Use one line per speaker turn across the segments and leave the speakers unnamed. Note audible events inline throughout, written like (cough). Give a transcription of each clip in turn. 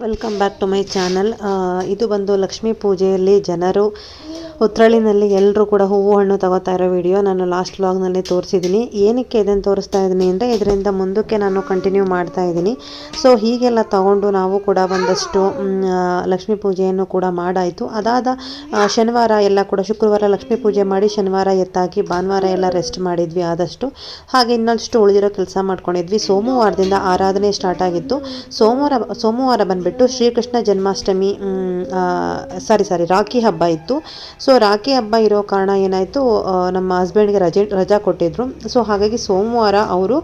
Welcome back to my channel ಇದು ಬಂದು ಲಕ್ಷ್ಮೀ ಪೂಜೆಯಲ್ಲಿ ಜನರು ಉತ್ರಳಿನಲ್ಲಿ ಎಲ್ಲರೂ ಕೂಡ ಹೂವು ಹಣ್ಣು ತಗೋತಾ ಇರೋ ವಿಡಿಯೋ ನಾನು ಲಾಸ್ಟ್ ವ್ಲಾಗ್ನಲ್ಲಿ ತೋರಿಸಿದ್ದೀನಿ. ಏನಕ್ಕೆ ಇದನ್ನು ತೋರಿಸ್ತಾ ಇದ್ದೀನಿ ಅಂದರೆ ಇದರಿಂದ ಮುಂದಕ್ಕೆ ನಾನು ಕಂಟಿನ್ಯೂ ಮಾಡ್ತಾ ಇದ್ದೀನಿ. ಸೊ ಹೀಗೆಲ್ಲ ತಗೊಂಡು ನಾವು ಕೂಡ ಒಂದಷ್ಟು ಲಕ್ಷ್ಮೀ ಪೂಜೆಯನ್ನು ಕೂಡ ಮಾಡಾಯಿತು. ಅದಾದ ಶನಿವಾರ ಎಲ್ಲ ಕೂಡ ಶುಕ್ರವಾರ ಲಕ್ಷ್ಮೀ ಪೂಜೆ ಮಾಡಿ ಶನಿವಾರ ಎತ್ತಾಕಿ ಭಾನುವಾರ ಎಲ್ಲ ರೆಸ್ಟ್ ಮಾಡಿದ್ವಿ ಆದಷ್ಟು. ಹಾಗೆ ಇನ್ನಷ್ಟು ಉಳಿದಿರೋ ಕೆಲಸ ಮಾಡ್ಕೊಂಡಿದ್ವಿ. ಸೋಮವಾರದಿಂದ ಆರಾಧನೆ ಸ್ಟಾರ್ಟ್ ಆಗಿತ್ತು. ಸೋಮವಾರ ಸೋಮವಾರ ಬಂದುಬಿಟ್ಟು ಶ್ರೀಕೃಷ್ಣ ಜನ್ಮಾಷ್ಟಮಿ ಸಾರಿ ಸಾರಿ ರಾಖಿ ಹಬ್ಬ ಇತ್ತು. ಸೊ ರಾಖಿ ಹಬ್ಬ ಇರೋ ಕಾರಣ ಏನಾಯಿತು? ನಮ್ಮ ಹಸ್ಬೆಂಡ್ಗೆ ರಜೆ, ರಜಾ ಕೊಟ್ಟಿದ್ರು. ಸೊ ಹಾಗಾಗಿ ಸೋಮವಾರ ಅವರು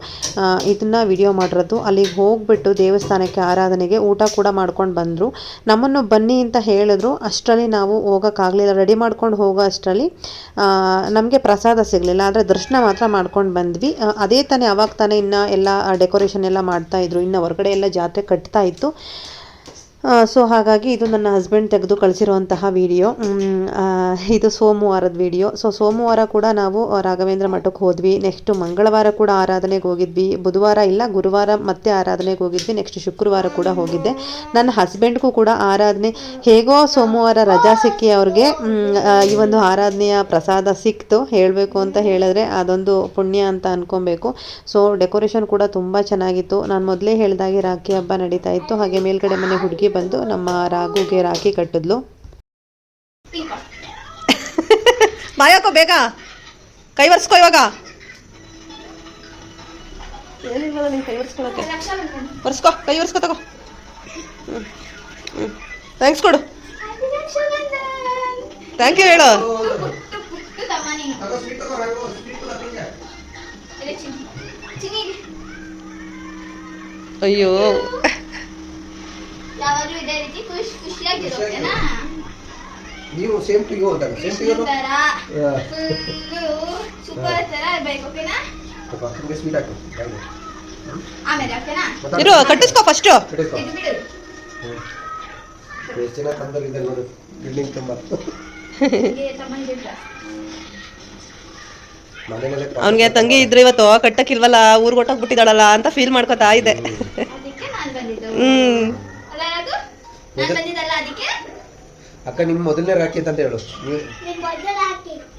ಇದನ್ನು ವಿಡಿಯೋ ಮಾಡಿರೋದು. ಅಲ್ಲಿಗೆ ಹೋಗ್ಬಿಟ್ಟು ದೇವಸ್ಥಾನಕ್ಕೆ ಆರಾಧನೆಗೆ ಊಟ ಕೂಡ ಮಾಡ್ಕೊಂಡು ಬಂದರು. ನಮ್ಮನ್ನು ಬನ್ನಿ ಅಂತ ಹೇಳಿದ್ರು. ಅಷ್ಟರಲ್ಲಿ ನಾವು ಹೋಗೋಕ್ಕಾಗಲಿಲ್ಲ. ರೆಡಿ ಮಾಡ್ಕೊಂಡು ಹೋಗೋ ಅಷ್ಟರಲ್ಲಿ ನಮಗೆ ಪ್ರಸಾದ ಸಿಗಲಿಲ್ಲ. ಆದರೆ ದರ್ಶನ ಮಾತ್ರ ಮಾಡ್ಕೊಂಡು ಬಂದ್ವಿ. ಅದೇ ತಾನೇ ಅವಾಗ ತಾನೇ ಇನ್ನು ಎಲ್ಲ ಡೆಕೋರೇಷನ್ ಎಲ್ಲ ಮಾಡ್ತಾಯಿದ್ರು ಇನ್ನು ಹೊರಗಡೆ ಎಲ್ಲ ಜಾತ್ರೆ ಕಟ್ತಾ ಇತ್ತು. ಸೊ ಹಾಗಾಗಿ ಇದು ನನ್ನ ಹಸ್ಬೆಂಡ್ ತೆಗೆದು ಕಳಿಸಿರುವಂತಹ ವಿಡಿಯೋ ಇದು ಸೋಮವಾರದ ವಿಡಿಯೋ ಸೊ ಸೋಮವಾರ ಕೂಡ ನಾವು ರಾಘವೇಂದ್ರ ಮಠಕ್ಕೆ ಹೋದ್ವಿ. ನೆಕ್ಸ್ಟ್ ಮಂಗಳವಾರ ಕೂಡ ಆರಾಧನೆಗೆ ಹೋಗಿದ್ವಿ. ಬುಧವಾರ ಇಲ್ಲ, ಗುರುವಾರ ಮತ್ತೆ ಆರಾಧನೆಗೆ ಹೋಗಿದ್ವಿ. ನೆಕ್ಸ್ಟ್ ಶುಕ್ರವಾರ ಕೂಡ ಹೋಗಿದ್ದೆ. ನನ್ನ ಹಸ್ಬೆಂಡ್ಗೂ ಕೂಡ ಆರಾಧನೆ. ಹೇಗೋ ಸೋಮವಾರ ರಜಾ ಸಿಕ್ಕಿ ಅವ್ರಿಗೆ ಈ ಒಂದು ಆರಾಧನೆಯ ಪ್ರಸಾದ ಸಿಕ್ತು. ಹೇಳಬೇಕು ಅಂತ ಹೇಳಿದ್ರೆ ಅದೊಂದು ಪುಣ್ಯ ಅಂತ ಅನ್ಕೊಬೇಕು. ಸೊ ಡೆಕೋರೇಷನ್ ಕೂಡ ತುಂಬ ಚೆನ್ನಾಗಿತ್ತು. ನಾನು ಮೊದಲೇ ಹೇಳಿದಾಗೆ ರಾಖಿ ಹಬ್ಬ ನಡೀತಾ ಇತ್ತು. ಹಾಗೆ ಮೇಲ್ಗಡೆ ಮನೆ ಹುಡುಗಿ ಬಂದು ನಮ್ಮ ರಾಗುಗೆ ರಾಖಿ ಕಟ್ಟಿದ್ಲು. ಮಾಯಾಕೋ ಬೇಗ. ಕೈ ಒರೆಸ್ಕೋ ಇವಾಗ. ಕೈ ಒರೆಸ್ಕೊಳಕ್ಕೆ? ಒರೆಸ್ಕೋ ಕೈ ಒರೆಸ್ಕೋ ತಗೋ. ಹ್ಞೂ ಹ್ಞೂ ಥ್ಯಾಂಕ್ಸ್ ಕೊಡು. ಥ್ಯಾಂಕ್ ಯು ಹೇಳು. ಅಯ್ಯೋ.
ಯಾವಾಗ್ಲೂ ಇದೇ ರೀತಿ ಖುಷಿ ಖುಷಿಯಾಗಿರೋಕೆನಾ
ನೀವು ಸೇಮ್ ಟು ಯು ಅಂದಾಗ ಸೇಮ್ ಟು ಯು
ಸೂಪರ್ ತರ ಇರ್ಬೇಕು ಓಕೆನಾ
ನಿಮಗೆ ಸ್ವೀಟ್ ಹಾಕು.
ಆಮೇಲೆ ಓಕೆನಾ
ಇರು ಕಟ್ಟಿಸ್ಕೋ ಫಸ್ಟ್
ಕಟ್ಟಿಸ್ಕೊ.
ಇದು ಬಿಡು.
ಹ್ಮ್. ಎಷ್ಟು ಜನ ತಂದಲ್ಲಿದೆ ನೋಡು ಬಿಲ್ಡಿಂಗ್ ತುಂಬ.
ಅವನಿಗೆ ತಂಗಿ ಇದ್ರೆ ಇವತ್ತು ಕಟ್ಟಕ್ಕಿಲ್ವಲ್ಲ ಊರ್ಗ್ ಹೊಟ್ಟೋಗ್ಬಿಟ್ಟಿದ್ದಾಳಲ್ಲ ಅಂತ ಫೀಲ್ ಮಾಡ್ಕೊತಾ ಇದೆ.
ಅದಕ್ಕೆ ನಾನು ಬಂದಿದ್ದು.
ಹ್ಮ್.
ನಾನು ಬಂದಿದ್ದಲ್ಲ ಅದಕ್ಕೆ?
ಅಕ್ಕ ನಿಮ್ ಮೊದಲನೇ ರಾಕಿ ಅಂತ ಹೇಳು. ನೀವು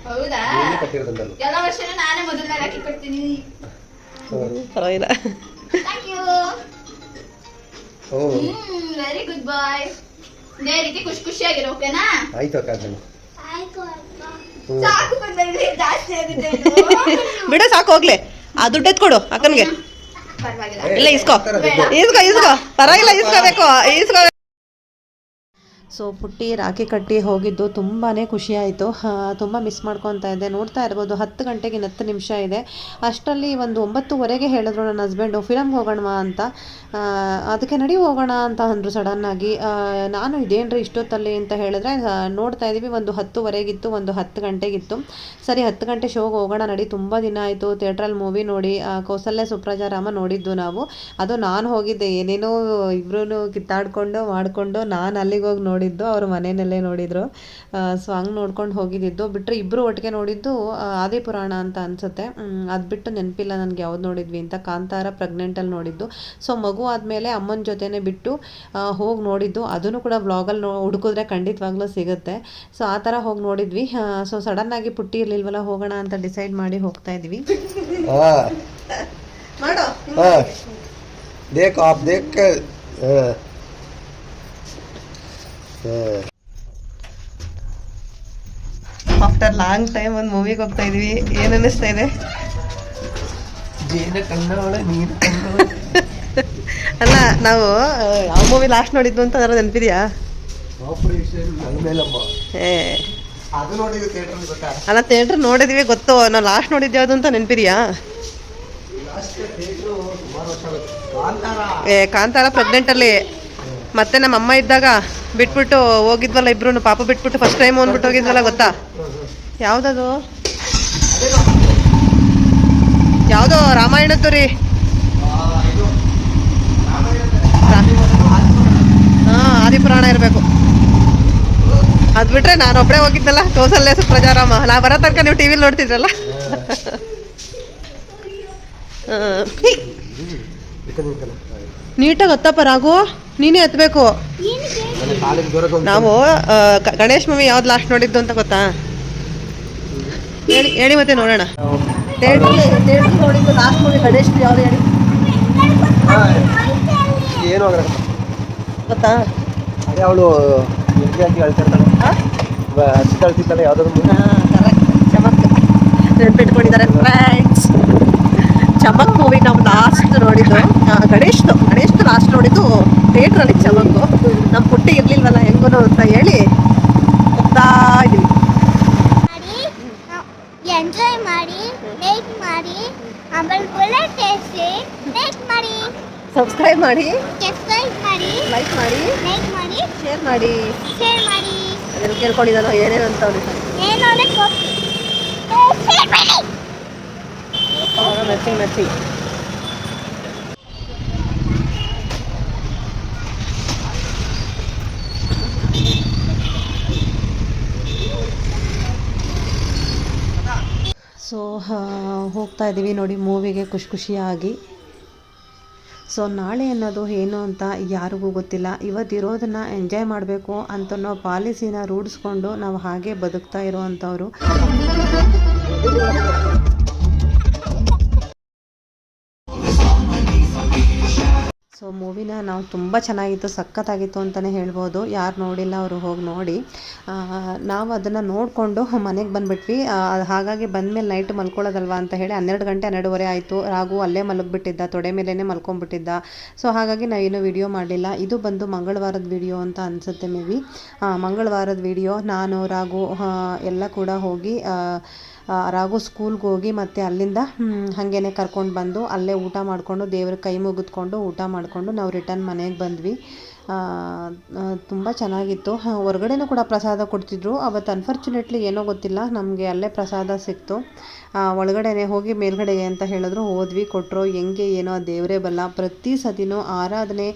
ಹೌದಾ?
ನೀವೇ ಕಟ್ಟಿರೋದಂತಲ್ಲ
ಎಲ್ಲ ವರ್ಷನೂ ನಾನೇ ಮೊದಲನೇ ರಾಖಿ ಕೊಡ್ತೀನಿ.
ಪರವಾಗಿಲ್ಲ.
ಥ್ಯಾಂಕ್ ಯು
ಓ.
ವೆರಿ ಗುಡ್ ಬಾಯ್ ಇದೇ ರೀತಿ ಖುಷಿ ಖುಷಿಯಾಗಿರೋ ಓಕೆನಾ?
ಆಯ್ತು ಅಕ್ಕ ಅದನ್ನು
ಸಾಕು ಬಂದ್ರೆ ಜಾಸ್ತಿ ಆಗುತ್ತೆ (laughs)
ಬಿಡು ಸಾಕು ಹೋಗ್ಲಿ. ಆ ದುಡ್ಡು ಎತ್ಕೊಡು ಅಕ್ಕನ್ಗೆ.
ಪರವಾಗಿಲ್ಲ.
ಇಲ್ಲ ಇಸ್ಕೋ ಇಸ್ಕೋ ಇಸ್ಕೋ ಪರವಾಗಿಲ್ಲ ಇಸ್ಕೋಬೇಕು ಇಸ್ಕೋ ಸೊ ಪುಟ್ಟಿ ರಾಖಿ ಕಟ್ಟಿ ಹೋಗಿದ್ದು ತುಂಬಾ ಖುಷಿಯಾಯಿತು. ತುಂಬ ಮಿಸ್ ಮಾಡ್ಕೊತಾ ಇದ್ದೆ. ನೋಡ್ತಾ ಇರ್ಬೋದು, ಹತ್ತು ಗಂಟೆಗೆ ಹತ್ತು ನಿಮಿಷ ಇದೆ. ಅಷ್ಟರಲ್ಲಿ ಒಂದು ಒಂಬತ್ತುವರೆಗೆ ಹೇಳಿದ್ರು ನನ್ನ ಹಸ್ಬೆಂಡು ಫಿಲಮ್ ಹೋಗೋಣವಾ ಅಂತ. ಅದಕ್ಕೆ ನಡಿ ಹೋಗೋಣ ಅಂತ ಅಂದರು ಸಡನ್ನಾಗಿ ನಾನು ಇದೇನ್ರಿ ಇಷ್ಟೊತ್ತಲ್ಲಿ ಅಂತ ಹೇಳಿದ್ರೆ ನೋಡ್ತಾ ಇದ್ದೀವಿ, ಒಂದು ಹತ್ತುವರೆಗಿತ್ತು, ಒಂದು ಹತ್ತು ಗಂಟೆಗಿತ್ತು. ಸರಿ, ಹತ್ತು ಗಂಟೆ ಶೋಗೆ ಹೋಗೋಣ, ನಡಿ. ತುಂಬ ದಿನ ಆಯಿತು ಥಿಯೇಟ್ರಲ್ಲಿ ಮೂವಿ ನೋಡಿ ಕೌಸಲ್ಯ ಸುಪ್ರಜಾರಾಮ ನೋಡಿದ್ದು ನಾವು. ಅದು ನಾನು ಹೋಗಿದ್ದೆ, ಏನೇನೋ ಇಬ್ರು ಕಿತ್ತಾಡ್ಕೊಂಡು, ಮಾಡಿಕೊಂಡು, ನಾನು ಅಲ್ಲಿಗೆ ಹೋಗಿ ನೋಡಿದ್ದು ಅವ್ರ ಮನೆಯಲ್ಲೇ ನೋಡಿದ್ರು ಸೊ ಹಂಗೆ ನೋಡ್ಕೊಂಡು ಹೋಗಿದ್ದಿದ್ದು ಬಿಟ್ಟರೆ ಇಬ್ಬರು ಒಟ್ಟಿಗೆ ನೋಡಿದ್ದು ಆ, ಆದಿಪುರಾಣ ಅಂತ ಅನಿಸುತ್ತೆ ಅದು ಬಿಟ್ಟು ನೆನಪಿಲ್ಲ ನನಗೆ ಯಾವ್ದು ನೋಡಿದ್ವಿ ಅಂತ ಕಾಂತಾರ ಪ್ರೆಗ್ನೆಂಟಲ್ಲಿ ನೋಡಿದ್ದು ಸೊ ಮಗು ಆದಮೇಲೆ ಅಮ್ಮನ ಜೊತೆನೇ ಬಿಟ್ಟು ಹೋಗಿ ನೋಡಿದ್ದು ಅದನ್ನು ಕೂಡ ಬ್ಲಾಗಲ್ಲಿ ನೋ ಹುಡುಕಿದ್ರೆ ಖಂಡಿತವಾಗ್ಲೂ ಸಿಗುತ್ತೆ ಸೊ ಆ ಥರ ಹೋಗಿ ನೋಡಿದ್ವಿ ಸೊ ಸಡನ್ನಾಗಿ ಪುಟ್ಟಿ ಇರಲಿಲ್ವಲ್ಲ ಹೋಗೋಣ ಅಂತ ಡಿಸೈಡ್ ಮಾಡಿ ಹೋಗ್ತಾ ಇದ್ವಿ
हाँ
ಮಾಡೋ
हाँ देख आप देख कर हाँ हाँ
ಆಫ್ಟರ್ ಲಾಂಗ್ ಟೈಮ್ ಒಂದು ಮೂವಿಗೆ ಹೋಗ್ತಾ ಇದೀವಿ. ಏನು ಅನಿಸ್ತಾ ಇದೆ? (laughs) ಅಲ್ಲ ನಾವು ಯಾವ ಮೂವಿ ಲಾಸ್ಟ್ ನೋಡಿದ್ದು ಅಂತ ಅದರ ನೆನಪಿದ್ಯಾ? ಅಲ್ಲ ಥಿಯೇಟರ್ ನೋಡಿದ್ವಿ ಗೊತ್ತು. ನಾವು ಲಾಸ್ಟ್ ನೋಡಿದ್ದು ಯಾವುದು ಅಂತ ನೆನಪಿದ್ಯಾ? ಏ ಕಾಂತಾರ ಪ್ರೆಗ್ನೆಂಟಲ್ಲಿ ಮತ್ತೆ ನಮ್ಮ ಅಮ್ಮ ಇದ್ದಾಗ ಬಿಟ್ಬಿಟ್ಟು ಹೋಗಿದ್ವಲ್ಲ ಇಬ್ರು ಪಾಪ ಬಿಟ್ಬಿಟ್ಟು ಫಸ್ಟ್ ಟೈಮ್ ಅಂದ್ಬಿಟ್ಟು ಹೋಗಿದ್ವಲ್ಲ ಗೊತ್ತಾ? ಯಾವ್ದದು? ಯಾವುದೋ ರಾಮಾಯಣದ್ದು ರೀ ಹಾಂ, ಆದಿಪುರಾಣ ಇರಬೇಕು. ಅದು ಬಿಟ್ರೆ ನಾನು ಒಬ್ಬಳೇ ಹೋಗಿದ್ದಲ್ಲ, ಕೌಸಲ್ಯ ಪ್ರಜಾರಾಮ. ನಾ ಬರೋ ತನಕ ನೀವು ಟಿ ವಿಲಿ ನೋಡ್ತಿದ್ರಲ್ಲ? ನೀಟಾಗಿ ಗೊತ್ತಪ್ಪ ರಾಘು? ನೀನೇ ಹತ್ಬೇಕು. ನಾವು ಗಣೇಶ್ ಮೂವಿ ಯಾವ್ದು ಲಾಸ್ಟ್ ನೋಡಿದ್ದು ಅಂತ ಗೊತ್ತಾ? ಹೇಳಿ ಹೇಳಿ ಮತ್ತೆ ನೋಡೋಣ. ನೋಡಿದ್ದು ಲಾಸ್ಟ್ ಮೂವಿ ಗಣೇಶ್ ಯಾವ್ದು ಹೇಳಿ?
ಹಾ, ಏನು
ಗೊತ್ತಾ?
ಅದೇ ಅವಳು ಎಲ್ಲಿ ಹಾಕಿ ಅಳ್ತಿರ್ತಾಳೆ ಹಚ್ಚಿ ಅಳ್ತಿರ್ತಾಳೆ ಯಾವ್ದಾದ್ರು
ಕರೆಕ್ಟ್ ಚಮಕ್ ನೆನ್ಪಿಟ್ಕೊಂಡಿದ್ದಾರೆ ಫ್ರೆಂಡ್ಸ್ ಚಮಕ್ ಮೂವಿ ನಾವು ಲಾಸ್ಟ್ ನೋಡಿದ್ದು. ಗಣೇಶ್ದು ಗಣೇಶ್ದು ಲಾಸ್ಟ್ ನೋಡಿದ್ದು ಥಿಯೇಟ್ರಲ್ಲಿ ಚಮಕ್ಕು. ನಮ್ಮ ಪುಟ್ಟಿ ಇರ್ಲಿಲ್ವಲ್ಲ ಹೆಂಗೂ ಅಂತ ಹೇಳಿ ಹೋಗ್ತಾ ಇದೀವಿ.
ಎಂಜಾಯ್ ಮಾಡಿ ಲೈಕ್ ಮಾಡಿ ಆಮೇಲೆ ಒಳ್ಳೆ ಟೇಸ್ಟ್ ಲೈಕ್ ಮಾಡಿ.
ಸಬ್ಸ್ಕ್ರೈಬ್ ಮಾಡಿ.
ಸಬ್ಸ್ಕ್ರೈಬ್ ಮಾಡಿ.
ಲೈಕ್ ಮಾಡಿ.
ಲೈಕ್ ಮಾಡಿ.
ಶೇರ್ ಮಾಡಿ.
ಶೇರ್ ಮಾಡಿ.
ಅದನ್ನು ಕೇಳ್ಕೊಂಡಿದ್ದಾನೋ ಏನೇನು ಅಂತ ಅವ್ನಿಗೆ
ಏನೋ ಶೇರ್ ಮಾಡಿ.
ಮೆಚ್ಚಿ ಸೊ ಹೋಗ್ತಾ ಇದ್ದೀವಿ ನೋಡಿ, ಮೂವಿಗೆ ಖುಷಿ ಖುಷಿಯಾಗಿ. ಸೊ ನಾಳೆ ಅನ್ನೋದು ಏನು ಅಂತ ಯಾರಿಗೂ ಗೊತ್ತಿಲ್ಲ. ಇವತ್ತಿರೋದನ್ನು ಎಂಜಾಯ್ ಮಾಡಬೇಕು ಅಂತನೋ ಪಾಲಿಸಿನ ರೂಢಿಸ್ಕೊಂಡು ನಾವು ಹಾಗೆ ಬದುಕ್ತಾ ಇರೋವಂಥವ್ರು. ಸೊ ಮೂವಿನ ನಾವು ತುಂಬ ಚೆನ್ನಾಗಿತ್ತು, ಸಖತ್ತಾಗಿತ್ತು ಅಂತಲೇ ಹೇಳ್ಬೋದು. ಯಾರು ನೋಡಿಲ್ಲ ಅವರು ಹೋಗಿ ನೋಡಿ. ನಾವು ಅದನ್ನು ನೋಡಿಕೊಂಡು ಮನೆಗೆ ಬಂದುಬಿಟ್ವಿ. ಹಾಗಾಗಿ ಬಂದಮೇಲೆ ನೈಟ್ ಮಲ್ಕೊಳ್ಳೋದಲ್ವಾ ಅಂತ ಹೇಳಿ ಹನ್ನೆರಡು ಗಂಟೆ, ಹನ್ನೆರಡುವರೆ ಆಯಿತು. ರಾಗು ಅಲ್ಲೇ ಮಲಗಿಬಿಟ್ಟಿದ್ದ, ತೊಡೆ ಮೇಲೇ ಮಲ್ಕೊಂಡ್ಬಿಟ್ಟಿದ್ದ. ಸೊ ಹಾಗಾಗಿ ನಾವೇನು ವಿಡಿಯೋ ಮಾಡಲಿಲ್ಲ. ಇದು ಬಂದು ಮಂಗಳವಾರದ ವಿಡಿಯೋ ಅಂತ ಅನಿಸುತ್ತೆ ಮೇ ಬಿ. ಮಂಗಳವಾರದ ವಿಡಿಯೋ ನಾನು ರಾಗು ಎಲ್ಲ ಕೂಡ ಹೋಗಿ ರಾಘು ಸ್ಕೂಲ್ಗೆ ಹೋಗಿ ಮತ್ತು ಅಲ್ಲಿಂದ ಹಾಗೇನೆ ಕರ್ಕೊಂಡು ಬಂದು ಅಲ್ಲೇ ಊಟ ಮಾಡಿಕೊಂಡು ದೇವ್ರ ಕೈ ಮುಗಿದ್ಕೊಂಡು ಊಟ ಮಾಡಿಕೊಂಡು ನಾವು ರಿಟರ್ನ್ ಮನೆಗೆ ಬಂದ್ವಿ. ತುಂಬ ಚೆನ್ನಾಗಿತ್ತು. ಹೊರಗಡೆನೂ ಕೂಡ ಪ್ರಸಾದ ಕೊಡ್ತಿದ್ರು. ಅವತ್ತು ಅನ್ಫಾರ್ಚುನೇಟ್ಲಿ ಏನೋ ಗೊತ್ತಿಲ್ಲ. ನಮಗೆ ಅಲ್ಲೇ ಪ್ರಸಾದ ಸಿಕ್ತು. ಒಳಗಡೆನೆ ಹೋಗಿ ಮೇಲ್ಗಡೆಗೆ ಅಂತ ಹೇಳಿದ್ರು. ಹೋದ್ವಿ ಕೊಟ್ಟರು ಹೆಂಗೆ, ಏನೋ ದೇವರೇ ಬಲ್ಲ. ಪ್ರತಿ ಸತಿನೂ ಆರಾಧನೆ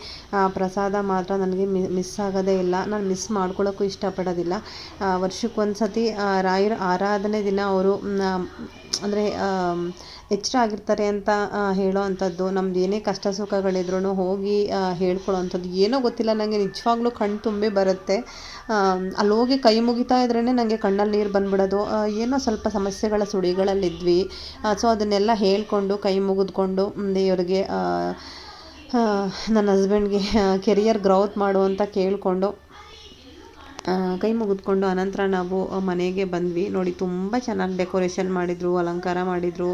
ಪ್ರಸಾದ ಮಾತ್ರ ನನಗೆ ಮಿಸ್ ಆಗೋದೇ ಇಲ್ಲ. ನಾನು ಮಿಸ್ ಮಾಡ್ಕೊಳ್ಳೋಕ್ಕೂ ಇಷ್ಟಪಡೋದಿಲ್ಲ. ವರ್ಷಕ್ಕೊಂದು ಸತಿ ರಾಯರ ಆರಾಧನೆ ದಿನ ಅವರು ಅಂದರೆ ಎಚ್ಚರ ಆಗಿರ್ತಾರೆ ಅಂತ ಹೇಳೋ ಅಂಥದ್ದು. ನಮ್ದು ಏನೇ ಕಷ್ಟ ಸುಖಗಳಿದ್ರೂ ಹೋಗಿ ಹೇಳ್ಕೊಳ್ಳೋ ಅಂಥದ್ದು ಏನೋ ಗೊತ್ತಿಲ್ಲ. ನನಗೆ ನಿಜವಾಗ್ಲೂ ಕಣ್ಣು ತುಂಬಿ ಬರುತ್ತೆ. ಅಲ್ಲಿ ಹೋಗಿ ಕೈ ಮುಗಿತಾ ಇದ್ರೇ ನನಗೆ ಕಣ್ಣಲ್ಲಿ ನೀರು ಬಂದ್ಬಿಡೋದು. ಏನೋ ಸ್ವಲ್ಪ ಸಮಸ್ಯೆಗಳ ಸುಳಿಗಳಲ್ಲಿದ್ವಿ. ಸೊ ಅದನ್ನೆಲ್ಲ ಹೇಳ್ಕೊಂಡು, ಕೈ ಮುಗಿದ್ಕೊಂಡು ದೇವರಿಗೆ ನನ್ನ ಹಸ್ಬೆಂಡ್ಗೆ ಕೆರಿಯರ್ ಗ್ರೌತ್ ಮಾಡು ಅಂತ ಕೇಳಿಕೊಂಡು ಕೈ ಮುಗಿದ್ಕೊಂಡು ಅನಂತರ ನಾವು ಮನೆಗೆ ಬಂದ್ವಿ. ನೋಡಿ, ತುಂಬ ಚೆನ್ನಾಗಿ ಡೆಕೋರೇಷನ್ ಮಾಡಿದರು, ಅಲಂಕಾರ ಮಾಡಿದರು.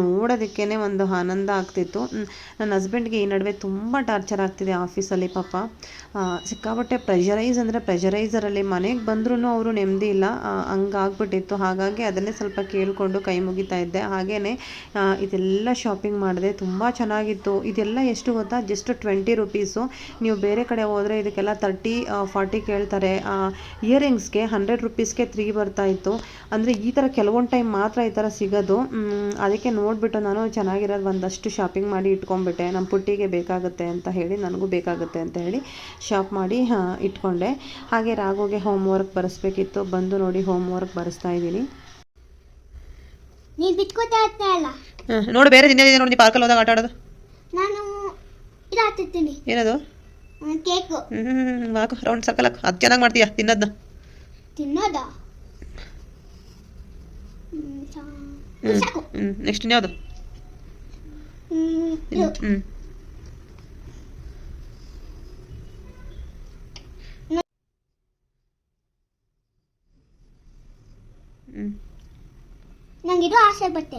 ನೋಡೋದಕ್ಕೇ ಒಂದು ಆನಂದ ಆಗ್ತಿತ್ತು. ನನ್ನ ಹಸ್ಬೆಂಡ್ಗೆ ಈ ನಡುವೆ ತುಂಬ ಟಾರ್ಚರ್ ಆಗ್ತಿದೆ ಆಫೀಸಲ್ಲಿ, ಪಾಪ. ಸಿಕ್ಕಾಪಟ್ಟೆ ಪ್ರೆಷರೈಸ್ ಅಂದರೆ ಪ್ರೆಷರೈಸರಲ್ಲಿ ಮನೆಗೆ ಬಂದ್ರೂ ಅವರು ನೆಮ್ಮದಿ ಇಲ್ಲ. ಹಂಗಾಗ್ಬಿಟ್ಟಿತ್ತು. ಹಾಗಾಗಿ ಅದನ್ನೇ ಸ್ವಲ್ಪ ಕೇಳಿಕೊಂಡು ಕೈ ಮುಗಿತಾ ಇದ್ದೆ. ಹಾಗೆಯೇ ಇದೆಲ್ಲ ಶಾಪಿಂಗ್ ಮಾಡಿದೆ. ತುಂಬ ಚೆನ್ನಾಗಿತ್ತು. ಇದೆಲ್ಲ ಎಷ್ಟು ಗೊತ್ತಾ? Just twenty rupees. ನೀವು ಬೇರೆ ಕಡೆ ಹೋದರೆ ಇದಕ್ಕೆಲ್ಲ ತರ್ಟಿ ಫಾರ್ಟಿ ಕೇಳ್ತಾರೆ. ಇಯರಿಂಗ್ಸ್ಗೆ ಹಂಡ್ರೆಡ್ ರುಪೀಸ್ಗೆ ತ್ರೀ ಬರ್ತಾ ಇತ್ತು. ಅಂದರೆ ಈ ಥರ ಕೆಲವೊಂದು ಟೈಮ್ ಮಾತ್ರ ಈ ಥರ ಸಿಗೋದು. ಅದಕ್ಕೆ ನೋಡಿಬಿಟ್ಟು ನಾನು ಚೆನ್ನಾಗಿರೋದು ಒಂದಷ್ಟು ಶಾಪಿಂಗ್ ಮಾಡಿ ಇಟ್ಕೊಂಡ್ಬಿಟ್ಟೆ. ನಮ್ಮ ಪುಟ್ಟಿಗೆ ಬೇಕಾಗುತ್ತೆ ಅಂತ ಹೇಳಿ ನನಗೂ ಬೇಕಾಗುತ್ತೆ ಅಂತ ಹೇಳಿ ಶಾಪ್ ಮಾಡಿ ಇಟ್ಕೊಂಡೆ. ಹಾಗೆ ರಾಘೋಗೆ ಹೋಮ್ ವರ್ಕ್ ಬರೆಸ್ಬೇಕಿತ್ತು. ಬಂದು ನೋಡಿ ಹೋಮ್ ವರ್ಕ್ ಬರೆಸ್ತಾ ಇದ್ದೀನಿ.
ನೀನು ಬಿಟ್ಕೋತಾ ಇರ್ತಾ ಅಲ್ಲ
ನೋಡು ಬೇರೆ ದಿನ ನೋಡಿ ಪಾರ್ಕಲ್ಲಿ ಹೋದಾಗ ಆಟ ಆಡೋದು.
ನಾನು ಇದಾಗ್ತಿರ್ತೀನಿ.
ಏನದು?
ಕೇಕು.
ಹ್ಞೂ ಹಾಕು ರೌಂಡ್ ಸರ್ಕಲ್ ಹಾಕು. ಅದು ಚೆನ್ನಾಗಿ ಮಾಡ್ತೀಯಾ? ತಿನ್ನೋದನ್ನ
ತಿನ್ನೋದ? ಹ್ಮ್,
ಹ್ಞೂ ನೆಕ್ಸ್ಟ್ ಇನ್ಯಾವುದು?
ಹ್ಮ್,
ಹ್ಞೂ
ನಂಗೆ ಇದು ಆಸೆ ಬರುತ್ತೆ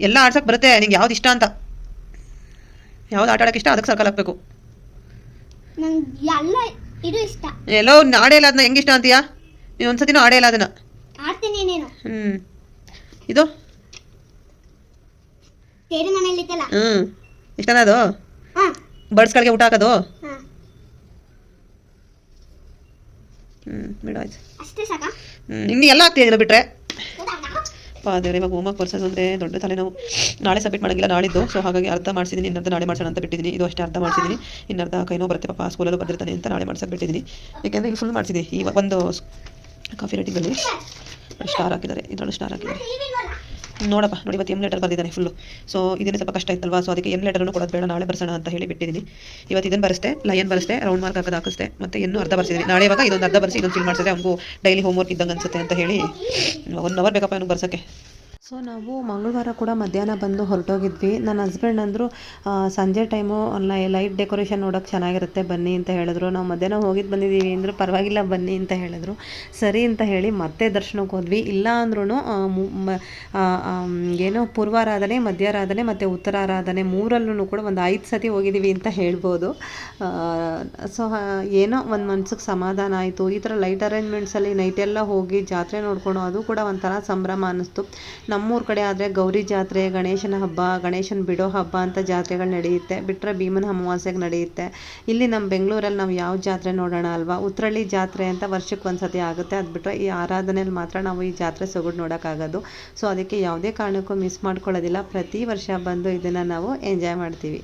ಎಲ್ಲ ಆಡ್ಸಕ್ ಬರುತ್ತೆ. ನಿಂಗೆ ಯಾವ್ದು ಇಷ್ಟ ಅಂತ? ಯಾವ್ದು ಆಟ ಆಡಕ್ಕೆ ಇಷ್ಟ? ಅದಕ್ಕೆ ಸರ್ಕಲ್ ಹಾಕ್ಬೇಕು
ನಂಗೆ ಎಲ್ಲ ಇದು ಇಷ್ಟ.
ಎಲ್ಲೋ ಆಡೇ ಇಲ್ಲ ಅದನ್ನ ಹೆಂಗೆ ಇಷ್ಟ ಅಂತೀಯಾ? ನೀನು ಒಂದ್ಸತಿನೂ ಆಡೇ ಇಲ್ಲ ಅದನ್ನ.
ಆಡ್ತೀನಿ ನೀನು.
ಹ್ಞೂ ಇದು?
ತೇರಿ
ಹ್ಞೂ ಇಷ್ಟನಾ ಅದು?
ಹಾ.
ಬರ್ಡ್ಸ್ಗಳಿಗೆ ಊಟ ಹಾಕೋದು?
ಹ್ಮ್
ಹ್ಞೂ ಬಿಡು ಆಯ್ತು.
ಅಷ್ಟೇ ಸಾಕಾ?
ಹ್ಞೂ ಇನ್ನು ಎಲ್ಲ ಆಗ್ತಿದೆ ಬಿಟ್ರೆ? ಅಪ್ಪ ದೇವ್ರೆ ಇವಾಗ ಹೋಮ್ವರ್ಕ್ ಬರ್ಸೋದು ಅಂದರೆ ದೊಡ್ಡ ತಲೆನೋವು. ನಾಳೆ ಸಬ್ಮಿಟ್ ಮಾಡೋಂಗಿಲ್ಲ, ನಾಳಿದ್ದು. ಸೊ ಹಾಗಾಗಿ ಅರ್ಧ ಮಾಡಿಸಿದ್ದೀನಿ ಇನ್ನರ್ಧ ನಾಳೆ ಮಾಡ್ಸೋಣ ಅಂತ ಬಿಟ್ಟಿದ್ದೀನಿ ಇದು ಅಷ್ಟೇ ಅರ್ಧ ಮಾಡಿಸಿದ್ದೀನಿ ಇನ್ನರ್ಧ ಕೈನೋ ಬರುತ್ತೆ ಪಾಪ ಸ್ಕೂಲಲ್ಲೂ ಬಂದಿರ್ತಾನೆ ಅಂತ ನಾಳೆ ಮಾಡ್ಸೋಕೆ ಬಿಟ್ಟಿದ್ದೀನಿ ಯಾಕೆಂದರೆ ಈಗ ಫುಲ್ ಮಾಡಿಸಿದ್ದೀನಿ ಈ ಒಂದು ಕಾಫಿ ರೇಟಿಂಗಲ್ಲಿ ಸ್ಟಾರ್ ಹಾಕಿದ್ದಾರೆ. ಇದರಲ್ಲೂ ಸ್ಟಾರ್ ಹಾಕಿದ್ದಾರೆ? ನೋಡಪ್ಪ, ನೋಡಿ ಇವತ್ತು ಎಂ ಲೆಟರ್ ಬರೆದಿದ್ದಾನೆ ಫುಲ್ಲು ಸೊ ಇದನ್ನೇ ಸ್ವಲ್ಪ ಕಷ್ಟ ಇತ್ತಲ್ವಾ? ಸೊ ಅದಕ್ಕೆ ಎಂ ಲೆಟರ್ನು ಕೊಡೋದು ಬೇಡ, ನಾಳೆ ಬರ್ಸೋಣ ಅಂತ ಹೇಳಿ ಬಿಟ್ಟಿದ್ದೀನಿ. ಇವತ್ತು ಇದನ್ನು ಬರೆಸ್ತೆ ಲಯನ್ ಬರೆಸ್ತೆ ರೌಂಡ್ ಮಾರ್ಕ್ ಹಾಕೋದು ಹಾಕಿಸ್ತೆ ಮತ್ತೆ ಇನ್ನೂ ಅರ್ಧ ಬರ್ಸಿದ್ದೀನಿ ನಾಳೆ ಇವಾಗ ಇದೊಂದು ಅರ್ಧ ಬರ್ಸಿ ಇದೊಂದು ಫಿಲ್ ಮಾಡಿಸಿದ್ರೆ ಅವ್ನಿಗೂ ಡೈಲಿ ಹೋಮ್ ವರ್ಕ್ ಇದ್ದಂಗೆ ಅನಿಸುತ್ತೆ ಅಂತ ಹೇಳಿ ಒನ್ ಅವರ್ ಬೇಕಪ್ಪ ಅವ್ನಿಗೆ ಬರ್ಸೋಕ್ಕೆ ಸೊ ನಾವು ಮಂಗಳವಾರ ಕೂಡ ಮಧ್ಯಾಹ್ನ ಬಂದು ಹೊರಟೋಗಿದ್ವಿ. ನನ್ನ ಹಸ್ಬೆಂಡ್ ಅಂದರು ಸಂಜೆ ಟೈಮು ಲೈಟ್ ಡೆಕೋರೇಷನ್ ನೋಡೋಕೆ ಚೆನ್ನಾಗಿರುತ್ತೆ, ಬನ್ನಿ ಅಂತ ಹೇಳಿದ್ರು. ನಾವು ಮಧ್ಯಾಹ್ನ ಹೋಗಿದ್ದು ಬಂದಿದ್ದೀವಿ ಅಂದರು, ಪರವಾಗಿಲ್ಲ, ಬನ್ನಿ ಅಂತ ಹೇಳಿದ್ರು. ಸರಿ ಅಂತ ಹೇಳಿ ಮತ್ತೆ ದರ್ಶನಕ್ಕೆ ಹೋದ್ವಿ. ಇಲ್ಲ ಅಂದ್ರೂ ಏನೋ ಪೂರ್ವಾರಾಧನೆ, ಮಧ್ಯಾರಾಧನೆ ಮತ್ತು ಉತ್ತರಾರಾಧನೆ ಮೂರಲ್ಲೂ ಕೂಡ ಒಂದು ಐದು ಸತಿ ಹೋಗಿದ್ದೀವಿ ಅಂತ ಹೇಳ್ಬೋದು. ಸೊ ಏನೋ ಒಂದು ಮನ್ಸಿಗೆ ಸಮಾಧಾನ ಆಯಿತು. ಈ ಥರ ಲೈಟ್ ಅರೇಂಜ್ಮೆಂಟ್ಸಲ್ಲಿ ನೈಟೆಲ್ಲ ಹೋಗಿ ಜಾತ್ರೆ ನೋಡ್ಕೊಂಡು ಅದು ಕೂಡ ಒಂಥರ ಸಂಭ್ರಮ ಅನ್ನಿಸ್ತು. ನಮ್ಮೂರ ಕಡೆ ಆದರೆ ಗೌರಿ ಜಾತ್ರೆ, ಗಣೇಶನ ಹಬ್ಬ, ಗಣೇಶನ ಬಿಡೋ ಹಬ್ಬ ಅಂತ ಜಾತ್ರೆಗಳು ನಡೆಯುತ್ತೆ. ಬಿಟ್ಟರೆ ಭೀಮನ ಅಮಾವಾಸ್ಯೆಗೆ ನಡೆಯುತ್ತೆ. ಇಲ್ಲಿ ನಮ್ಮ ಬೆಂಗಳೂರಲ್ಲಿ ನಾವು ಯಾವ ಜಾತ್ರೆ ನೋಡೋಣ ಅಲ್ವಾ? ಉತ್ರಳ್ಳಿ ಜಾತ್ರೆ ಅಂತ ವರ್ಷಕ್ಕೆ ಒಂದು ಸತಿ ಆಗುತ್ತೆ. ಅದು ಬಿಟ್ಟರೆ ಈ ಆರಾಧನೆಯಲ್ಲಿ ಮಾತ್ರ ನಾವು ಈ ಜಾತ್ರೆ ಸೊಗಡು ನೋಡೋಕ್ಕಾಗೋದು ಸೊ, ಅದಕ್ಕೆ ಯಾವುದೇ ಕಾರಣಕ್ಕೂ ಮಿಸ್ ಮಾಡ್ಕೊಳ್ಳೋದಿಲ್ಲ. ಪ್ರತಿ ವರ್ಷ ಬಂದು ಇದನ್ನು ನಾವು ಎಂಜಾಯ್ ಮಾಡ್ತೀವಿ.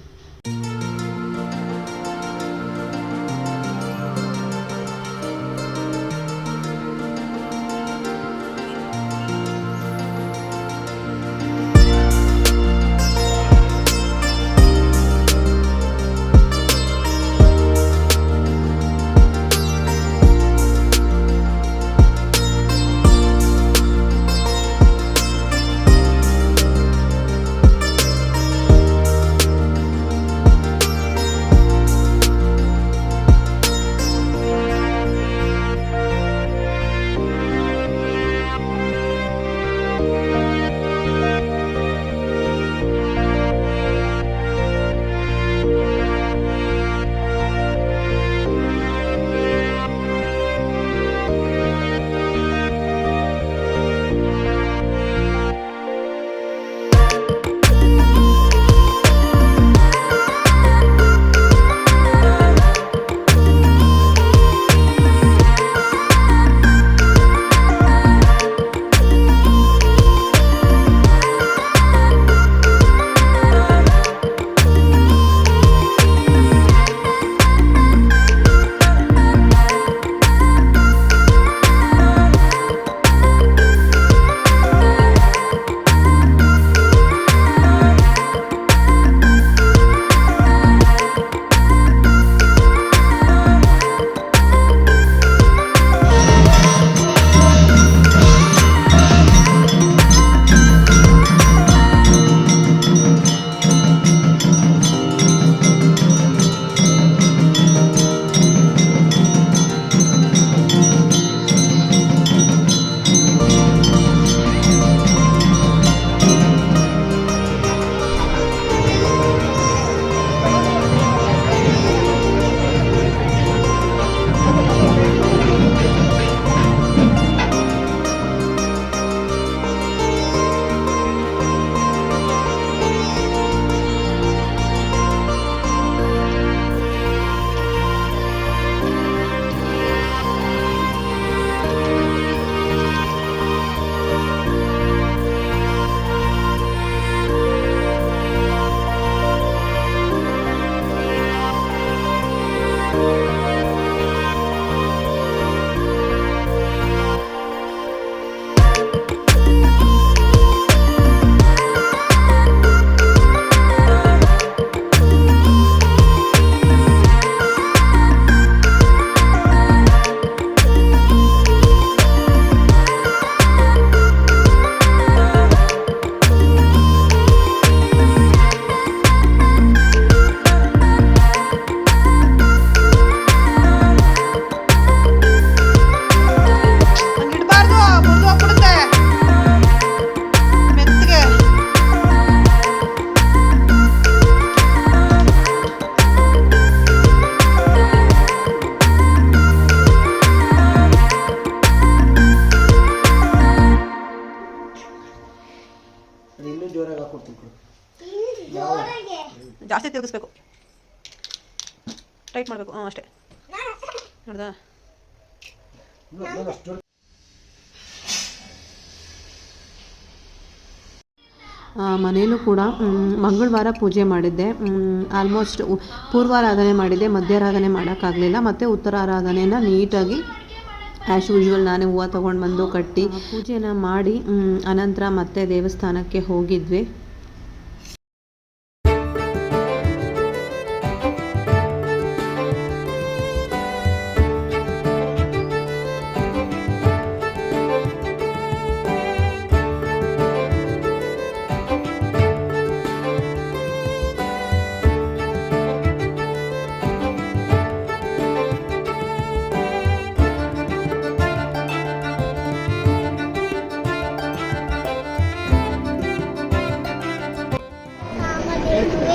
ಟೈಟ್ ಮಾಡಬೇಕು. ಹಾಂ ಅಷ್ಟೇ. ನೋಡ್ದಾ ಮನೆಯಲ್ಲೂ ಕೂಡ ಮಂಗಳವಾರ ಪೂಜೆ ಮಾಡಿದ್ದೆ. ಆಲ್ಮೋಸ್ಟ್ ಪೂರ್ವಾರಾಧನೆ ಮಾಡಿದ್ದೆ. ಮಧ್ಯಾರಾಧನೆ ಮಾಡೋಕ್ಕಾಗಲಿಲ್ಲ. ಮತ್ತು ಉತ್ತರಾರಾಧನೆಯನ್ನು ನೀಟಾಗಿ ಆ್ಯಸ್ ಯೂಶ್ವಲ್ ನಾನೇ ಹೂವು ತೊಗೊಂಡು ಬಂದು ಕಟ್ಟಿ ಪೂಜೆನ ಮಾಡಿ ಅನಂತರ ಮತ್ತೆ ದೇವಸ್ಥಾನಕ್ಕೆ ಹೋಗಿದ್ವಿ.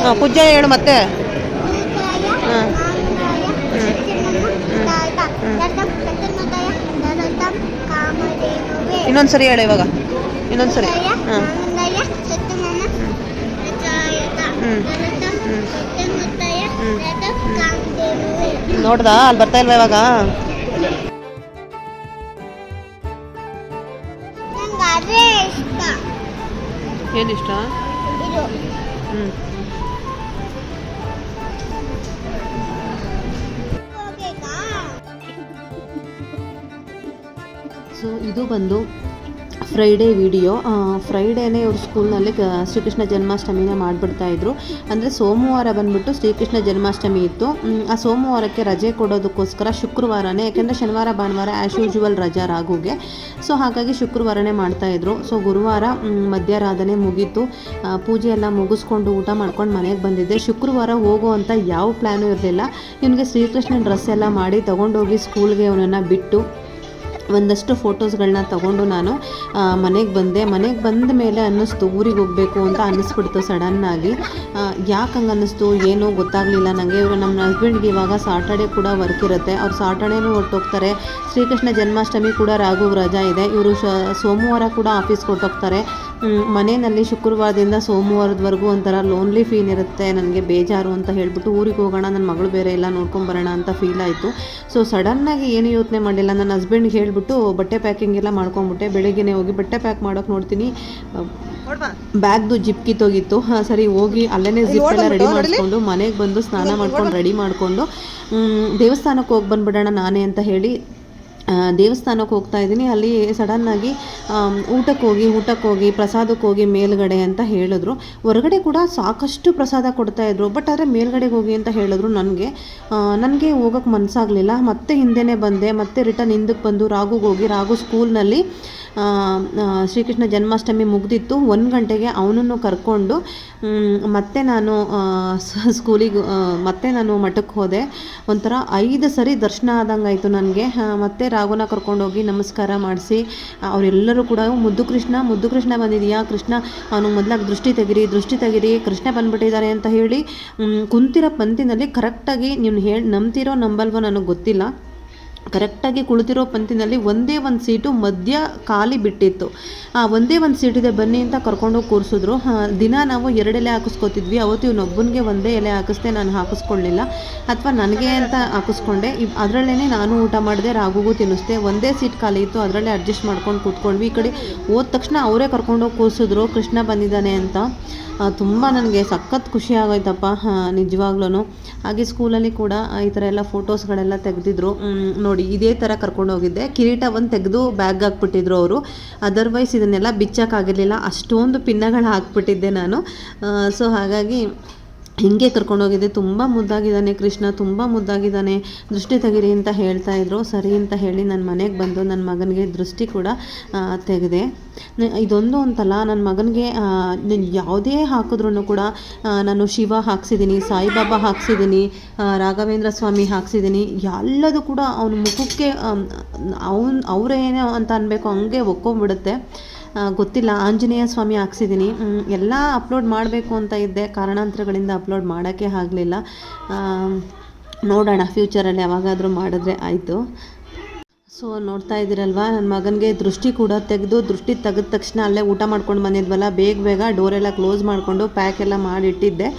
ಕಾಮಧೇನುವೆ
ಪೂಜೆ ಹೇಳು ಮತ್ತೆ.
ಹಾಂ ಕಾಮಧೇನುವೆ
ಇನ್ನೊಂದ್ಸರಿ ಹೇಳು ಇವಾಗ. ಇನ್ನೊಂದ್ಸರಿ.
ಮೂಕಾಯ
ಹಾಂ ನೋಡ್ದಾ? ಅಲ್ಲಿ ಬರ್ತಾ ಇಲ್ವಾ ಇವಾಗ? ಏನಿಷ್ಟ ಹ್ಞೂ
ಸೊ ಇದು ಬಂದು ಫ್ರೈಡೇ ವಿಡಿಯೋ ಫ್ರೈಡೇನೇ ಇವ್ರ ಸ್ಕೂಲ್ನಲ್ಲಿ ಶ್ರೀಕೃಷ್ಣ ಜನ್ಮಾಷ್ಟಮಿನ ಮಾಡಿಬಿಡ್ತಾ ಇದ್ರು. ಅಂದರೆ ಸೋಮವಾರ ಬಂದ್ಬಿಟ್ಟು ಶ್ರೀಕೃಷ್ಣ ಜನ್ಮಾಷ್ಟಮಿ ಇತ್ತು. ಆ ಸೋಮವಾರಕ್ಕೆ ರಜೆ ಕೊಡೋದಕ್ಕೋಸ್ಕರ ಶುಕ್ರವಾರನೇ, ಯಾಕೆಂದರೆ ಶನಿವಾರ, ಭಾನುವಾರ ಆ್ಯಸ್ ಯೂಶುವಲ್ ರಜಾ ರಾಗುಗೆ ಸೊ ಹಾಗಾಗಿ ಶುಕ್ರವಾರನೇ ಮಾಡ್ತಾಯಿದ್ರು ಸೊ ಗುರುವಾರ ಮಧ್ಯರಾಧನೆ ಮುಗೀತು. ಪೂಜೆ ಎಲ್ಲ ಮುಗಿಸ್ಕೊಂಡು ಊಟ ಮಾಡ್ಕೊಂಡು ಮನೆಗೆ ಬಂದಿದ್ದೆ. ಶುಕ್ರವಾರ ಹೋಗುವಂಥ ಯಾವ ಪ್ಲ್ಯಾನು ಇರಲಿಲ್ಲ. ಇವನಿಗೆ ಶ್ರೀಕೃಷ್ಣ ಡ್ರೆಸ್ ಎಲ್ಲ ಮಾಡಿ ತೊಗೊಂಡೋಗಿ ಸ್ಕೂಲ್ಗೆ ಅವನನ್ನು ಬಿಟ್ಟು ಒಂದಷ್ಟು ಫೋಟೋಸ್ಗಳನ್ನ ತಗೊಂಡು ನಾನು ಮನೆಗೆ ಬಂದೆ. ಮನೆಗೆ ಬಂದ ಮೇಲೆ ಅನ್ನಿಸ್ತು, ಊರಿಗೆ ಹೋಗಬೇಕು ಅಂತ ಅನ್ನಿಸ್ಬಿಡ್ತು ಸಡನ್ನಾಗಿ ಯಾಕೆ ಹಂಗೆ ಅನ್ನಿಸ್ತು, ಏನೂ ಗೊತ್ತಾಗಲಿಲ್ಲ. ನನಗೆ ಇವರು ನಮ್ಮ ಹಸ್ಬೆಂಡ್ಗೆ ಇವಾಗ ಸಾಟರ್ಡೆ ಕೂಡ ವರ್ಕ್ ಇರುತ್ತೆ. ಅವ್ರು ಸಾಟರ್ಡೇನೂ ಹೊರಟೋಗ್ತಾರೆ. ಶ್ರೀಕೃಷ್ಣ ಜನ್ಮಾಷ್ಟಮಿ ಕೂಡ ರಾಘು ರಜಾ ಇದೆ. ಇವರು ಸೋಮವಾರ ಕೂಡ ಆಫೀಸ್ಗೆ ಹೊರಟೋಗ್ತಾರೆ ಮನೆಯಲ್ಲಿ ಶುಕ್ರವಾರದಿಂದ ಸೋಮವಾರದವರೆಗೂ ಒಂಥರ ಲೋನ್ಲಿ ಫೀಲ್ ಇರುತ್ತೆ. ನನಗೆ ಬೇಜಾರು ಅಂತ ಹೇಳಿಬಿಟ್ಟು ಊರಿಗೆ ಹೋಗೋಣ ನನ್ನ ಮಗಳು ಬೇರೆ ಎಲ್ಲ ನೋಡ್ಕೊಂಬರೋಣ ಅಂತ ಫೀಲ್ ಆಯಿತು. ಸೊ ಸಡನ್ನಾಗಿ ಏನು ಯೋಚನೆ ಮಾಡಿಲ್ಲ ನನ್ನ ಹಸ್ಬೆಂಡ್ಗೆ ಹೇಳಿಬಿಟ್ಟು ಬಟ್ಟೆ ಪ್ಯಾಕಿಂಗ್ ಎಲ್ಲ ಮಾಡ್ಕೊಂಬಿಟ್ಟೆ ಬೆಳಗ್ಗೆ ಹೋಗಿ ಬಟ್ಟೆ ಪ್ಯಾಕ್ ಮಾಡೋಕೆ ನೋಡ್ತೀನಿ. ಬ್ಯಾಗ್ದು ಜಿಪ್ ಕಿತ್ತೋಗಿತ್ತು. ಹಾಂ ಸರಿ ಹೋಗಿ ಅಲ್ಲೇ ಜಿಪ್ ಎಲ್ಲ ರೆಡಿ ಮಾಡಿಕೊಂಡು ಮನೆಗೆ ಬಂದು ಸ್ನಾನ ಮಾಡ್ಕೊಂಡು ರೆಡಿ ಮಾಡಿಕೊಂಡು ದೇವಸ್ಥಾನಕ್ಕೆ ಹೋಗಿ ಬಂದ್ಬಿಡೋಣ ನಾನೇ ಅಂತ ಹೇಳಿ ದೇವಸ್ಥಾನಕ್ಕೆ ಹೋಗ್ತಾ ಇದ್ದೀನಿ. ಅಲ್ಲಿ ಸಡನ್ನಾಗಿ ಊಟಕ್ಕೆ ಹೋಗಿ ಊಟಕ್ಕೆ ಹೋಗಿ, ಪ್ರಸಾದಕ್ಕೆ ಹೋಗಿ ಮೇಲ್ಗಡೆ ಅಂತ ಹೇಳಿದ್ರು. ಹೊರಗಡೆ ಕೂಡ ಸಾಕಷ್ಟು ಪ್ರಸಾದ ಕೊಡ್ತಾಯಿದ್ರು ಬಟ್ ಆದರೆ ಮೇಲ್ಗಡೆಗೆ ಹೋಗಿ ಅಂತ ಹೇಳಿದ್ರು ನನಗೆ. ನನಗೆ ಹೋಗೋಕ್ಕೆ ಮನಸ್ಸಾಗಲಿಲ್ಲ ಮತ್ತೆ ಹಿಂದೆನೇ ಬಂದೆ. ಮತ್ತೆ ರಿಟರ್ನ್ ಹಿಂದಕ್ಕೆ ಬಂದು ರಾಗುಗೆ ಹೋಗಿ, ರಾಗು ಸ್ಕೂಲ್ನಲ್ಲಿ ಶ್ರೀಕೃಷ್ಣ ಜನ್ಮಾಷ್ಟಮಿ ಮುಗ್ದಿತ್ತು. ಒಂದು ಗಂಟೆಗೆ ಅವನನ್ನು ಕರ್ಕೊಂಡು ಮತ್ತೆ ನಾನು ಸ್ಕೂಲಿಗೆ ಮತ್ತೆ ನಾನು ಮಠಕ್ಕೆ ಹೋದೆ. ಒಂಥರ ಐದು ಸರಿ ದರ್ಶನ ಆದಂಗೆ ಆಯಿತು ನನಗೆ ಮತ್ತೆ ರಾಘುನ ಕರ್ಕೊಂಡೋಗಿ ನಮಸ್ಕಾರ ಮಾಡಿಸಿ, ಅವರೆಲ್ಲರೂ ಕೂಡ ಮುದ್ದು ಕೃಷ್ಣ ಮುದ್ದು ಕೃಷ್ಣ ಬಂದಿದೆಯಾ? ಕೃಷ್ಣ, ಅವನು ಮೊದಲಾಗಿ ದೃಷ್ಟಿ ತೆಗಿರಿ ದೃಷ್ಟಿ ತೆಗಿರಿ, ಕೃಷ್ಣ ಬಂದ್ಬಿಟ್ಟಿದ್ದಾರೆ ಅಂತ ಹೇಳಿ ಕುಂತಿರೋ ಪಂತಿನಲ್ಲಿ ಕರೆಕ್ಟಾಗಿ ನೀವು ಹೇಳಿ ನಂಬ್ತಿರೋ ನಂಬಲ್ವೋ ನನಗೆ ಗೊತ್ತಿಲ್ಲ. ಕರೆಕ್ಟಾಗಿ ಕುಳಿತಿರೋ ಪಂಕ್ತಿನಲ್ಲಿ ಒಂದೇ ಒಂದು ಸೀಟು ಮಧ್ಯ ಖಾಲಿ ಬಿಟ್ಟಿತ್ತು. ಆ ಒಂದೇ ಒಂದು ಸೀಟಿದೆ ಬನ್ನಿ ಅಂತ ಕರ್ಕೊಂಡೋಗಿ ಕೂರಿಸಿದ್ರು. ದಿನ ನಾವು ಎರಡು ಎಲೆ ಹಾಕಿಸ್ಕೊತಿದ್ವಿ. ಅವತ್ತು ಇವನೊಬ್ಬನಿಗೆ ಒಂದೇ ಎಲೆ ಹಾಕಿಸ್ದೆ ನಾನು ಹಾಕಿಸ್ಕೊಳ್ಳಿಲ್ಲ ಅಥವಾ ನನಗೆ ಅಂತ ಹಾಕಿಸ್ಕೊಂಡೆ. ಅದರಲ್ಲೇ ನಾನು ಊಟ ಮಾಡಿದೆ, ರಾಗುಗೂ ತಿನ್ನಿಸ್ದೆ. ಒಂದೇ ಸೀಟ್ ಖಾಲಿ ಇತ್ತು, ಅದರಲ್ಲೇ ಅಡ್ಜಸ್ಟ್ ಮಾಡ್ಕೊಂಡು ಕೂತ್ಕೊಂಡ್ವಿ. ಈ ಕಡೆ ಹೋದ ತಕ್ಷಣ ಅವರೇ ಕರ್ಕೊಂಡೋಗಿ ಕೂರಿಸಿದ್ರು. ಕೃಷ್ಣ ಬಂದಿದ್ದಾನೆ ಅಂತ. ತುಂಬ ನನಗೆ ಸಖತ್ ಖುಷಿ ಆಗೋಯ್ತಪ್ಪ. ನಿಜವಾಗ್ಲೂ ಹಾಗೆ ಸ್ಕೂಲಲ್ಲಿ ಕೂಡ ಈ ಥರ ಎಲ್ಲ ಫೋಟೋಸ್ಗಳೆಲ್ಲ ತೆಗೆದಿದ್ರು. ನೋಡಿ, ಇದೇ ಥರ ಕರ್ಕೊಂಡು ಹೋಗಿದ್ದೆ. ಕಿರೀಟ ಒಂದು ತೆಗೆದು ಬ್ಯಾಗ್ ಹಾಕ್ಬಿಟ್ಟಿದ್ರು ಅವರು. ಅದರ್ವೈಸ್ ಇದನ್ನೆಲ್ಲ ಬಿಚ್ಚಕ್ಕಾಗಿರಲಿಲ್ಲ. ಅಷ್ಟೊಂದು ಪಿನ್ನಗಳು ಹಾಕ್ಬಿಟ್ಟಿದ್ದೆ ನಾನು. ಸೊ ಹಾಗಾಗಿ ಹಿಂಗೆ ಕರ್ಕೊಂಡೋಗಿದ್ದೆ. ತುಂಬ ಮುದ್ದಾಗಿದ್ದಾನೆ ಕೃಷ್ಣ, ತುಂಬ ಮುದ್ದಾಗಿದ್ದಾನೆ. ದೃಷ್ಟಿ ತೆಗಿರಿ ಅಂತ ಹೇಳ್ತಾ ಇದ್ರು. ಸರಿ ಅಂತ ಹೇಳಿ ನನ್ನ ಮನೆಗೆ ಬಂದು ನನ್ನ ಮಗನಿಗೆ ದೃಷ್ಟಿ ಕೂಡ ತೆಗೆದೆ. ಇದೊಂದು ಅಂತಲ್ಲ ನನ್ನ ಮಗನಿಗೆ ಯಾವುದೇ ಹಾಕಿದ್ರೂ ಕೂಡ ನಾನು ಶಿವ ಹಾಕ್ಸಿದ್ದೀನಿ ಸಾಯಿಬಾಬಾ ಹಾಕ್ಸಿದ್ದೀನಿ ರಾಘವೇಂದ್ರ ಸ್ವಾಮಿ ಹಾಕ್ಸಿದ್ದೀನಿ ಎಲ್ಲದೂ ಕೂಡ ಅವನ ಮುಖಕ್ಕೆ ಅವನು, ಅವರೇನೋ ಅಂತ ಅನ್ಬೇಕು, ಹಂಗೆ ಒಕ್ಕೊಂಬಿಡುತ್ತೆ. ಗೊತ್ತಿಲ್ಲ. ಆಂಜನೇಯ ಸ್ವಾಮಿ ಹಾಕ್ಸಿದ್ದೀನಿ ಎಲ್ಲ ಅಪ್ಲೋಡ್ ಮಾಡಬೇಕು ಅಂತ ಇದ್ದೆ. ಕಾರಣಾಂತರಗಳಿಂದ ಅಪ್ಲೋಡ್ ಮಾಡೋಕ್ಕೆ ಆಗಲಿಲ್ಲ. ನೋಡೋಣ. ಫ್ಯೂಚರಲ್ಲಿ ಯಾವಾಗಾದರೂ ಮಾಡಿದ್ರೆ ಆಯಿತು. ಸೊ ನೋಡ್ತಾ ಇದ್ದೀರಲ್ವಾ? ನನ್ನ ಮಗನಿಗೆ ದೃಷ್ಟಿ ಕೂಡ ತೆಗೆದು, ದೃಷ್ಟಿ ತೆಗೆದ ತಕ್ಷಣ ಅಲ್ಲೇ ಊಟ ಮಾಡ್ಕೊಂಡು ಬಂದಿದ್ವಲ್ಲ, ಬೇಗ ಬೇಗ ಡೋರೆಲ್ಲ ಕ್ಲೋಸ್ ಮಾಡಿಕೊಂಡು ಪ್ಯಾಕ್ ಎಲ್ಲ ಮಾಡಿಟ್ಟಿದ್ದೆ.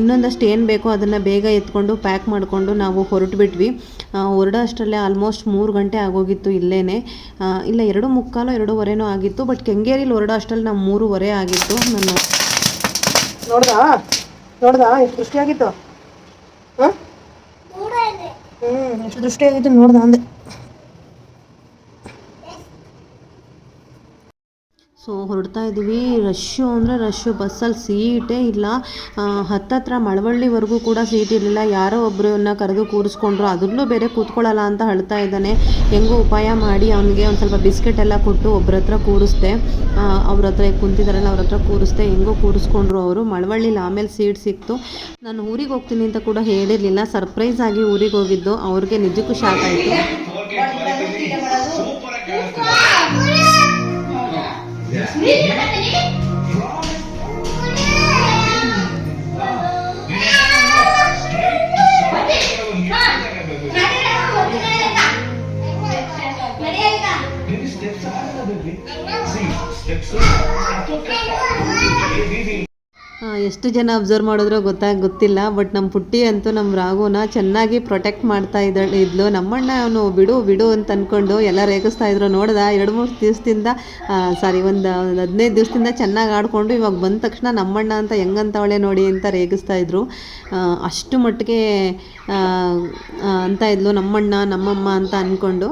ಇನ್ನೊಂದಷ್ಟು ಏನು ಬೇಕೋ ಅದನ್ನು ಬೇಗ ಎತ್ಕೊಂಡು ಪ್ಯಾಕ್ ಮಾಡಿಕೊಂಡು ನಾವು ಹೊರಟುಬಿಟ್ವಿ. ಹೊರಡೋ ಅಷ್ಟರಲ್ಲೇ ಆಲ್ಮೋಸ್ಟ್ ಮೂರು ಗಂಟೆ ಆಗೋಗಿತ್ತು ಇಲ್ಲೇ ಇಲ್ಲ ಎರಡು ಮುಕ್ಕಾಲು ಎರಡೂವರೆನೂ ಆಗಿತ್ತು ಬಟ್ ಕೆಂಗೇರಿಲಿ ಹೊರಡೋ ಅಷ್ಟರಲ್ಲಿ ನಮ್ಮ ಮೂರುವರೆ ಆಗಿತ್ತು. ನಾನು
ನೋಡ್ದಾ? ನೋಡ್ದಾ? ಎಷ್ಟು ದೃಷ್ಟಿ ಆಗಿತ್ತು ಹಾಂ ಹ್ಞೂ ಎಷ್ಟು ದೃಷ್ಟಿ ಆಗಿತ್ತು ನೋಡ್ದ ಅಂದೆ.
ಇದ್ದೀವಿ ರಶ್ಶು ಅಂದರೆ ರಶ್ಶು ಬಸ್ಸಲ್ಲಿ ಸೀಟೇ ಇಲ್ಲ. ಹತ್ತತ್ರ ಮಳವಳ್ಳಿವರೆಗೂ ಕೂಡ ಸೀಟ್ ಇರಲಿಲ್ಲ. ಯಾರೋ ಒಬ್ಬರನ್ನ ಕರೆದು ಕೂರಿಸ್ಕೊಂಡ್ರು. ಅದರಲ್ಲೂ ಬೇರೆ ಕೂತ್ಕೊಳ್ಳಲ್ಲ ಅಂತ ಹೇಳ್ತಾ ಇದ್ದಾನೆ. ಹೆಂಗೋ ಉಪಾಯ ಮಾಡಿ ಅವನಿಗೆ ಒಂದು ಸ್ವಲ್ಪ ಬಿಸ್ಕೆಟ್ ಎಲ್ಲ ಕೊಟ್ಟು ಒಬ್ಬರ ಹತ್ರ ಕೂರಿಸ್ದೆ. ಅವ್ರ ಹತ್ರ ಕುಂತಿದ್ದಾರಲ್ಲ ಅವ್ರ ಹತ್ರ ಕೂರಿಸ್ದೆ. ಹೆಂಗೋ ಕೂರಿಸ್ಕೊಂಡ್ರು ಅವರು. ಮಳವಳ್ಳಿಲಿ ಆಮೇಲೆ ಸೀಟ್ ಸಿಕ್ತು. ನಾನು ಊರಿಗೆ ಹೋಗ್ತೀನಿ ಅಂತ ಕೂಡ ಹೇಳಿರಲಿಲ್ಲ. ಸರ್ಪ್ರೈಸ್ ಆಗಿ ಊರಿಗೆ ಹೋಗಿದ್ದು. ಅವ್ರಿಗೆ ನಿಜಕ್ಕೂ ಶಾಕ್ ಆಯಿತು. ಆ, ಎಷ್ಟು ಜನ ಅಬ್ಸರ್ವ್ ಮಾಡಿದ್ರೋ ಗೊತ್ತಾಗ, ಗೊತ್ತಿಲ್ಲ ಬಟ್ ನಮ್ಮ ಪುಟ್ಟಿ ಅಂತೂ ನಮ್ಮ ರಾಘುನ ಚೆನ್ನಾಗಿ ಪ್ರೊಟೆಕ್ಟ್ ಮಾಡ್ತಾ ಇದ್ದ, ಇದ್ಲು. ನಮ್ಮಣ್ಣ ಅವನು ಬಿಡು ಬಿಡು ಅಂತ ಅಂದ್ಕೊಂಡು ಎಲ್ಲ ರೇಗಿಸ್ತಾ ಇದ್ರು. ನೋಡ್ದ, ಎರಡು, ಮೂರು ದಿವಸದಿಂದ ಸಾರಿ ಒಂದು ಒಂದು ಹದಿನೈದು ದಿವಸದಿಂದ ಚೆನ್ನಾಗಿ ಆಡಿಕೊಂಡು ಇವಾಗ ಬಂದ ತಕ್ಷಣ ನಮ್ಮಣ್ಣ ಅಂತ ಹೆಂಗಂತವಳೆ ನೋಡಿ ಅಂತ ರೇಗಿಸ್ತಾ ಇದ್ರು. ಅಷ್ಟು ಮಟ್ಟಿಗೆ ಅಂತ ಇದ್ಲು ನಮ್ಮಣ್ಣ, ನಮ್ಮಮ್ಮ ಅಂತ ಅಂದ್ಕೊಂಡು